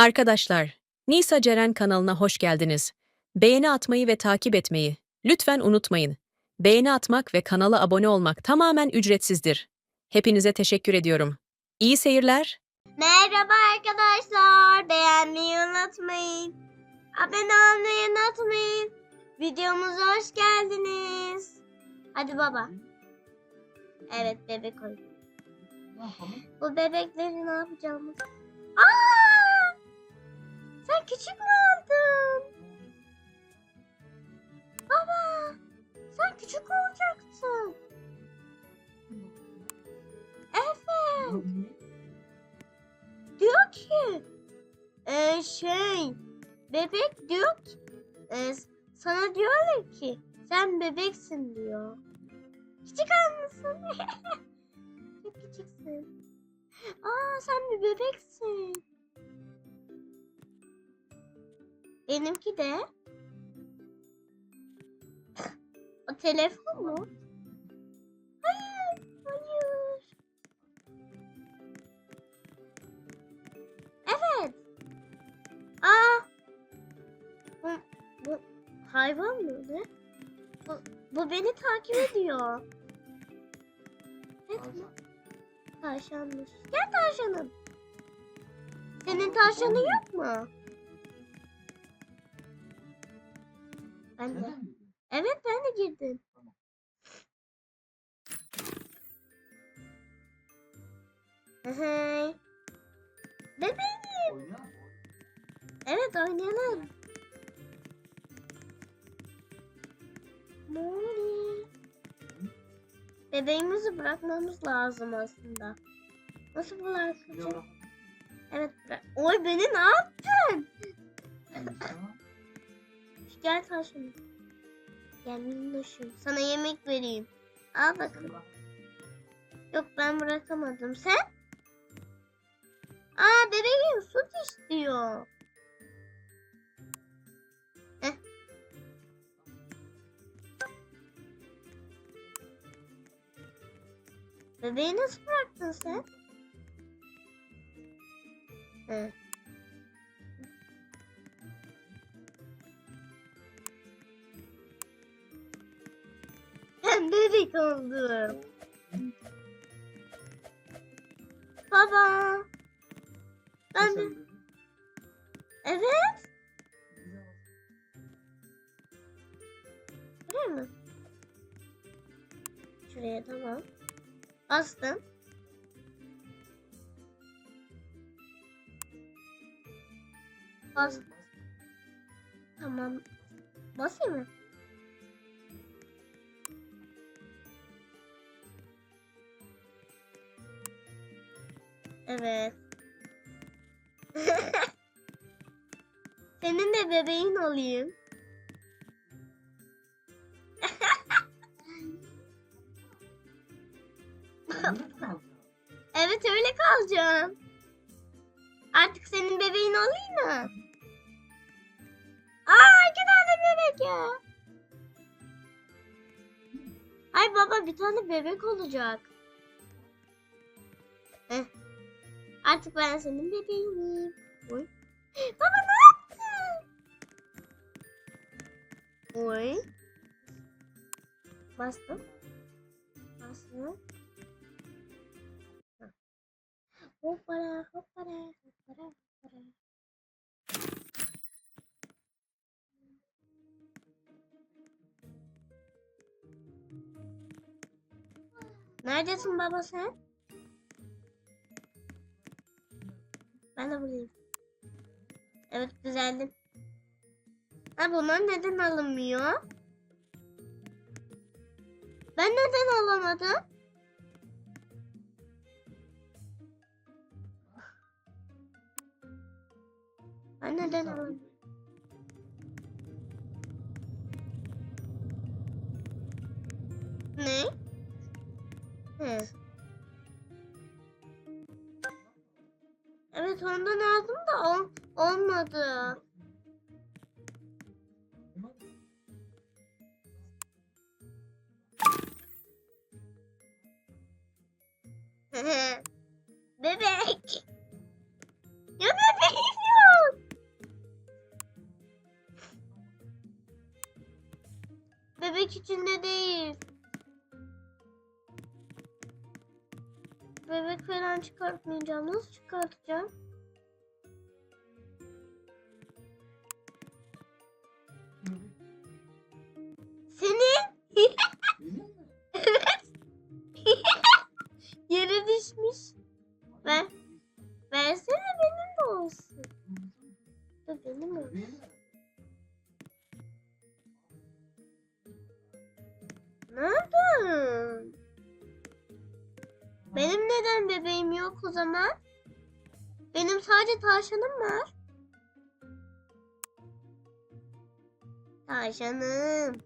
Arkadaşlar, Nisa Ceren kanalına hoş geldiniz. Beğeni atmayı ve takip etmeyi lütfen unutmayın. Beğeni atmak ve kanala abone olmak tamamen ücretsizdir. Hepinize teşekkür ediyorum. İyi seyirler. Merhaba arkadaşlar. Beğenmeyi unutmayın. Abone olmayı unutmayın. Videomuza hoş geldiniz. Hadi baba. Evet bebek oyun. Bu bebekleri ne yapacağımız? Aa! Sen küçük mü oldun? Baba, sen küçük olacaksın. Evet. Diyor ki, e, şey, bebek diyor ki, e, sana diyorlar ki, sen bebeksin diyor. Küçük olmuşsun. Çok küçüksün. Aa sen bir bebeksin. Benimki de. O telefon mu? Hayır, hayır. Evet. Aa. Bu, bu hayvan mı ne? Bu, bu beni takip ediyor. Evet? Tavşanmış. Gel tavşanım. Senin tavşanın yok mu? Ben de. Evet ben de girdim. Hey. Bebeğim. Evet oynayalım. Mori. Bebeğimizi bırakmamız lazım aslında. Nasıl bırakacağım? Evet bırak. Oy beni ne yaptın? Gel taşım. Gel minnoşum. Sana yemek vereyim. Al bakalım. Yok ben bırakamadım. Sen? Aa bebeğim süt istiyor. Heh. Bebeği nasıl bıraktın sen? Hı. Ben bebek oldum. Baba. Ben de... Evet. Buraya mı? Şuraya tamam. Bastım. Bas. Tamam. Basayım mı? Evet. Senin de bebeğin olayım. Evet öyle kalacağım. Artık senin bebeğin olayım mı? Aa iki tane bebek ya. Ay baba bir tane bebek olacak. Heh. Artık ben senin bebeğinim. Oy. Baba ne yaptın? Oy. Bastım. Bastım. Heh. Hoppara hoppara hoppara hoppara. Neredesin baba sen? Ben de buradayım. Evet güzeldim. Ha bunlar neden alınmıyor? Ben neden alamadım? Ben neden alamadım? bebek. Ya bebeğim yok. Bebek içinde değil. Bebek falan çıkartmayacağım. Nasıl çıkartacağım? Ver. Versene benim de olsun. Da benim olsun. Nereden? Benim neden bebeğim yok o zaman? Benim sadece tavşanım var. Tavşanım.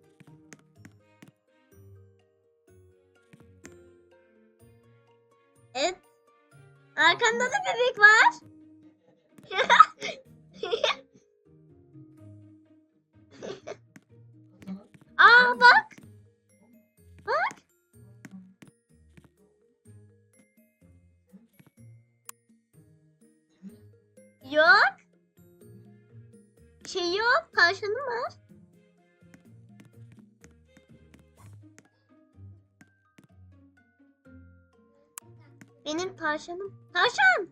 Tavşanım. Tavşan!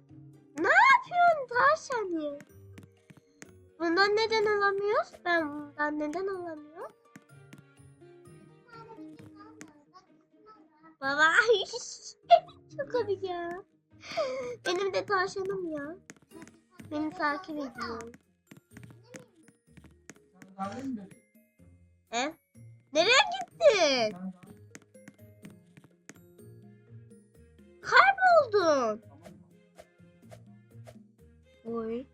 Ne yapıyorsun tavşan ya? Bundan neden alamıyoruz? Ben bundan neden alamıyorum? Baba çok komik ya. Benim de tavşanım ya. Beni takip ediyor. E? Nereye gittin? Kayboldun. Oy.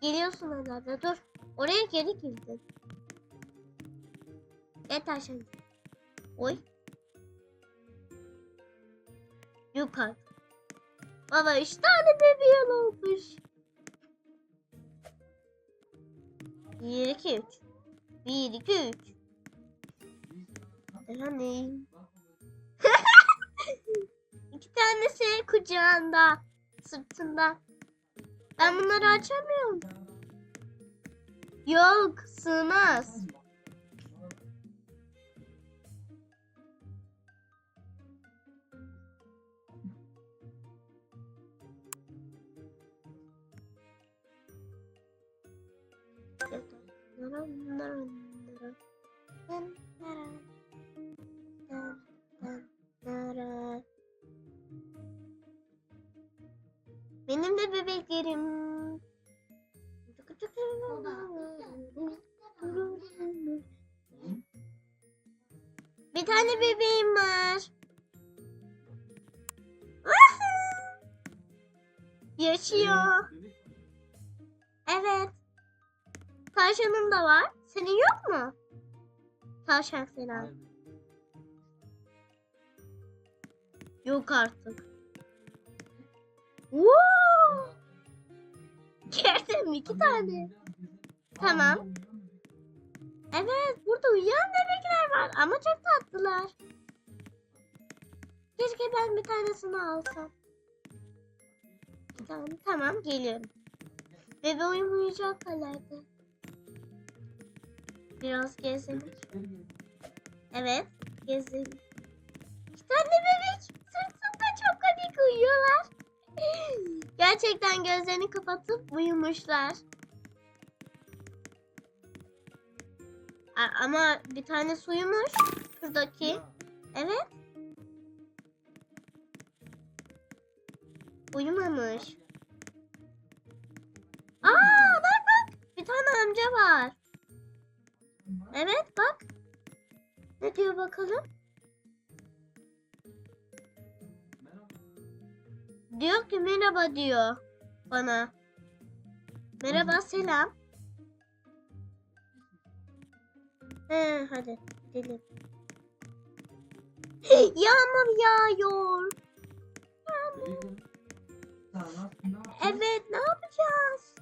Geliyorsun herhalde. Dur. Oraya geri girdin. Gel tavşan. Oy. Yukarı. Baba üç tane bebeğin olmuş. Bir, iki, üç. Bir, iki, üç. Efendim. İki tanesi kucağında, sırtında. Ben bunları açamıyorum. Yok, sığmaz. Benim bebeğim var. Yaşıyor. Evet. Tavşanım da var. Senin yok mu? Tavşan selam. Yok artık. Woo! Gördüm iki tane. Tamam. Evet burada uyuyan bebekler var ama çok tatlılar. Keşke ben bir tanesini alsam. Tane tamam geliyorum. Bebeğim uyuyacak herhalde. Biraz gezelim. Evet gezelim. İki tane bebek sırtında çok komik uyuyorlar. Gerçekten gözlerini kapatıp uyumuşlar. A- ama bir tane uyumuş. Şuradaki. Evet. Uyumamış. Aa bak bak. Bir tane amca var. Evet bak. Ne diyor bakalım? Diyor ki merhaba diyor bana. Merhaba selam. He hadi gidelim. Yağmur yağıyor. Evet ne yapacağız?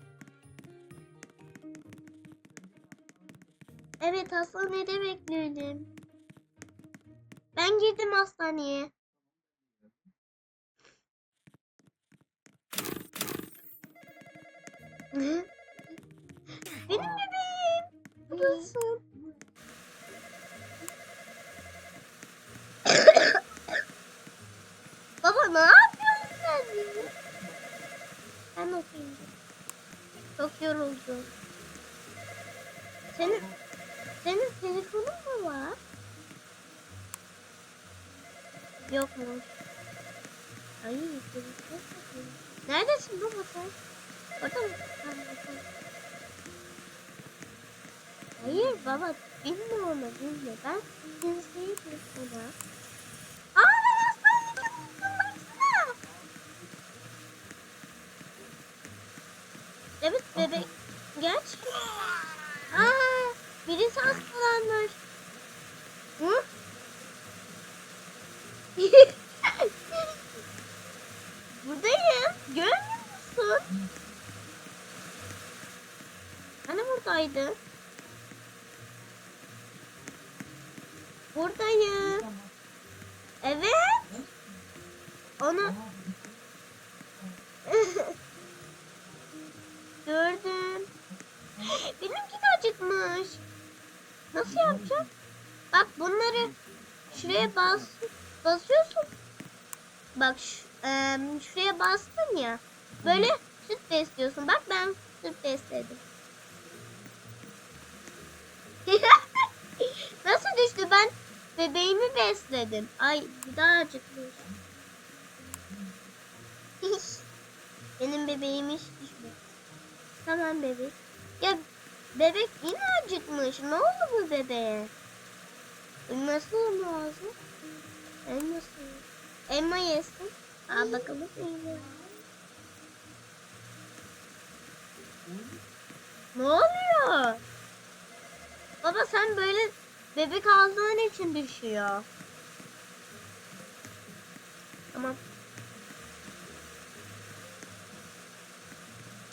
Evet hastanede bekledim. Ben girdim hastaneye. Senin senin telefonun mu var? Yokmuş. Ay telefon. Neredesin baba sen? Orada. Hayır baba bilme onu bilme. Ben kimseyi ona. Aa ben hastaneye gittim baksana. Evet bebek. Geç. Aa birisi hastalanmış. Hı? Buradayım. Görmüyor musun? Hani buradaydı? Buradayım. Evet. Onu gördüm. Benimki de acıkmış. Nasıl yapacağım? Bak bunları şuraya bas basıyorsun. Bak şu- em, şuraya bastın ya. Böyle süt besliyorsun. Bak ben süt besledim. Nasıl düştü? Ben bebeğimi besledim. Ay bir daha acıkmış. Benim bebeğim hiç düşmedi. Tamam bebek. Ya bebek yine acıkmış. Ne oldu bu bebeğe? Nasıl lazım? Elması. Elma yesin. Aa bakalım elma. Ne oluyor? Baba sen böyle bebek aldığın için düşüyor. Tamam.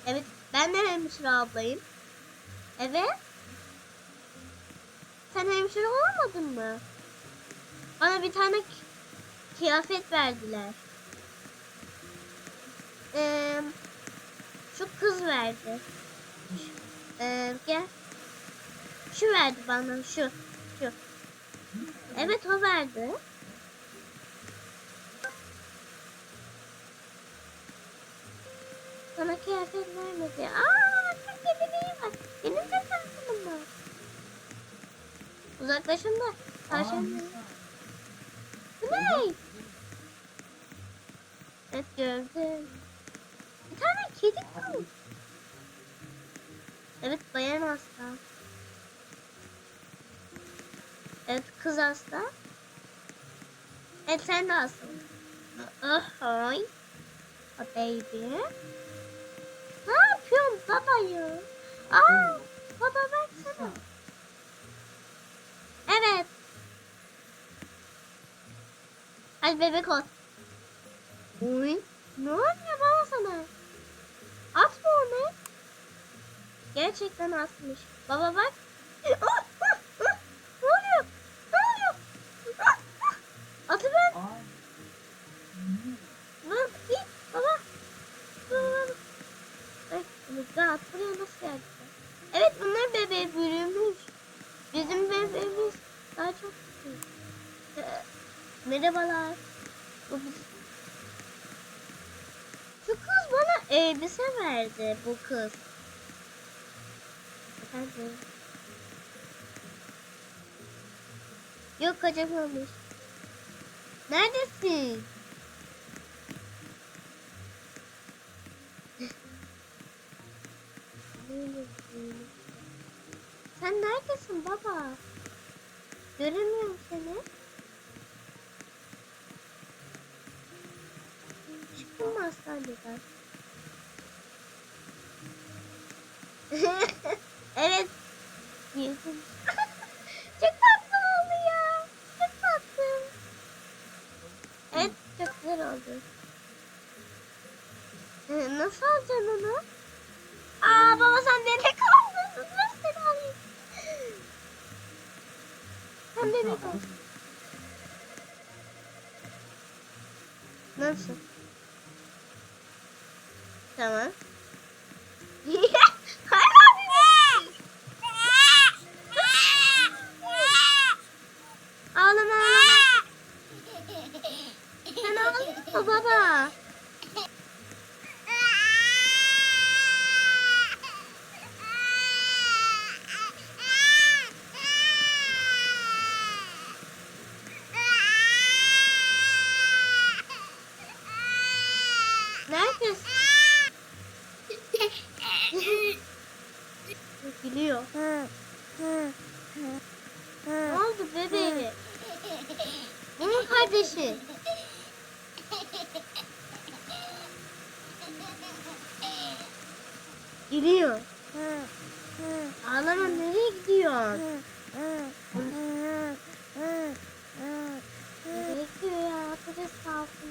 Evet ben de hemşire ablayım. Evet. Sen hemşire olmadın mı? Bana bir tane kıyafet verdiler. Ee, şu kız verdi. Ee, gel. Şu verdi bana şu. Şu. Evet o verdi. Sana kıyafet vermedi. Aa çok bebeğim var. Benim de telefonum var. Uzaklaşın da. Tavşan. Ne? Evet gördüm. Bir tane kedi var. Evet bayan hasta. Evet kız hasta. Evet sen de hastasın. Ahoy. A baby. Ne yapıyorsun baba ya? Aa baba baksana. Evet. Hadi bebek ol. Uy. Ne oluyor baba sana? Atma onu. Gerçekten atmış. Baba bak. Ne oluyor? Ne oluyor? Atı ben. Git baba. Baba. Ay, God, buraya nasıl geldi? Evet bunlar bebeğe bürünmüş. Bizim bebeğimiz daha çok küçük. Ee, Merhabalar. Bu biz. Şu kız bana elbise verdi bu kız. Efendim? Yok kaçamamış. Neredesin? Sen neredesin baba? Göremiyorum seni. Çıktın mı hastaneden? evet. Çok tatlı oldu ya. Çok tatlı. Evet çok güzel oldu. Ee, Nasıl alacaksın onu? Aa baba sen nereye kaldın? Nasıl seni alayım? Sen bebek ol. Nasıl? Tamam. Hala bebek. Ağlama ağlama. Sen ağlama baba. gidiyor. Ne oldu bebeği? Bunun kardeşi. Gidiyor. Ağlama nereye gidiyor? Nereye gidiyor ya? Atacağız kalsın.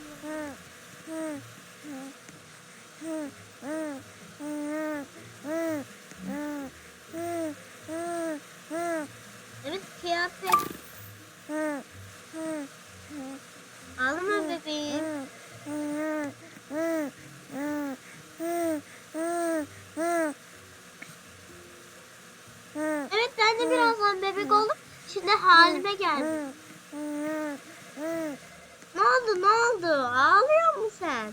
Evet kıyafet. Ağlama bebeğim. Evet ben de birazdan bebek olup şimdi halime geldim. Ne oldu ne oldu? Ağlıyor musun sen?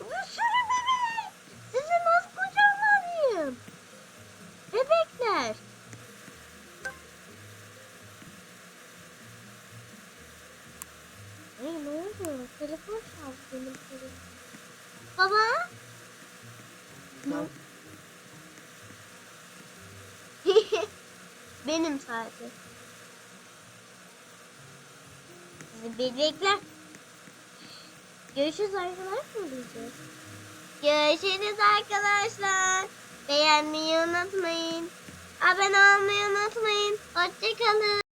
Bir sürü bebek. Sizi nasıl kucaklayayım? Bebekler. Ay ne oldu? Telefon çaldı benim telefonum. Baba? Ne? Benim sadece. Sizi bebekler. Görüşürüz arkadaşlar diyeceğiz. Görüşürüz arkadaşlar. Beğenmeyi unutmayın. Abone olmayı unutmayın. Hoşçakalın.